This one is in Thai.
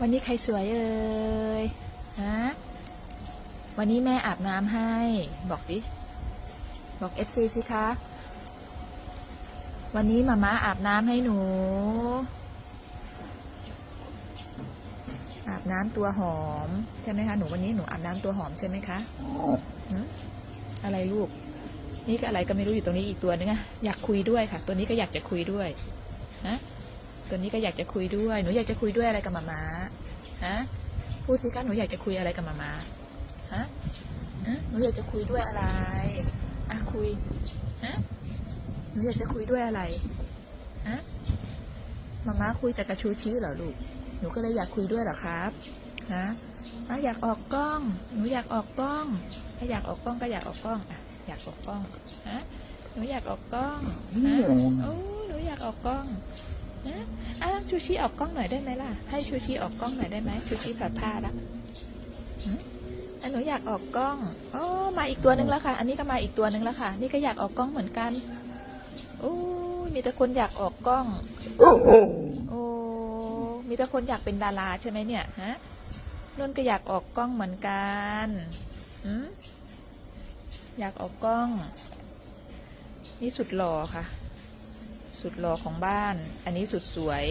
วันนี้ใครสวยเอ่ยฮะวันนี้แม่อาบน้ำให้ บอกดิ บอกเอฟซีสิคะ วันนี้มาม่าอาบน้ำให้หนู อาบน้ำตัวหอม ใช่ไหมคะ หนูวันนี้หนูอาบน้ำตัวหอมใช่ไหมคะอะไรลูก นี่ก็อะไรก็ไม่รู้อยู่ตรงนี้อีกตัวนึงอะอยากคุยด้วยค่ะ ตัวนี้ก็อยากจะคุยด้วย ฮะ ตัวนี้ก็อยากจะคุยด้วย หนูอยากจะคุยด้วยอะไรกับมาม่าฮะ พูดสิคะหนูอยากจะคุยอะไรกับมาม่าฮะฮะหนูอยากจะคุยด้วยอะไร อะคุย ฮะ หนูอยากจะคุยด้วยอะไร ฮะ มาม่าคุยแต่กับชูชีเหรอลูก หนูก็เลยอยากคุยด้วยเหรอครับ ฮะอะอยากออกกล้อง หนูอยากออกกล้อง ถ้าอยากออกกล้องก็อยากออกกล้อง อะ อยากออกกล้อง ฮะ หนูอยากออกกล้อง ฮะ โอ้หนูอยากออกกล้อง ฮะอะชูชีออกกล้องหน่อยได้ไหมล่ะ ให้ชูชีออกกล้องหน่อยได้ไหมชูชีผัดผ้าละหืมอะหนูอยากออกกล้องโอ้มาอีกตัวหนึ่งแล้วค่ะ อันนี้ก็มาอีกตัวหนึ่งแล้วค่ะ นี่ก็อยากออกกล้องเหมือนกันโอ้ยมีแต่คนอยากออกกล้อง โอ้มีแต่คนอยากเป็นดาราใช่ไหมเนี่ยฮะนุ่นก็อยากออกกล้องเหมือนกันหืมอยากออกกล้อง นี่สุดหล่อค่ะ สุดหล่อของบ้าน อันนี้สุดสวย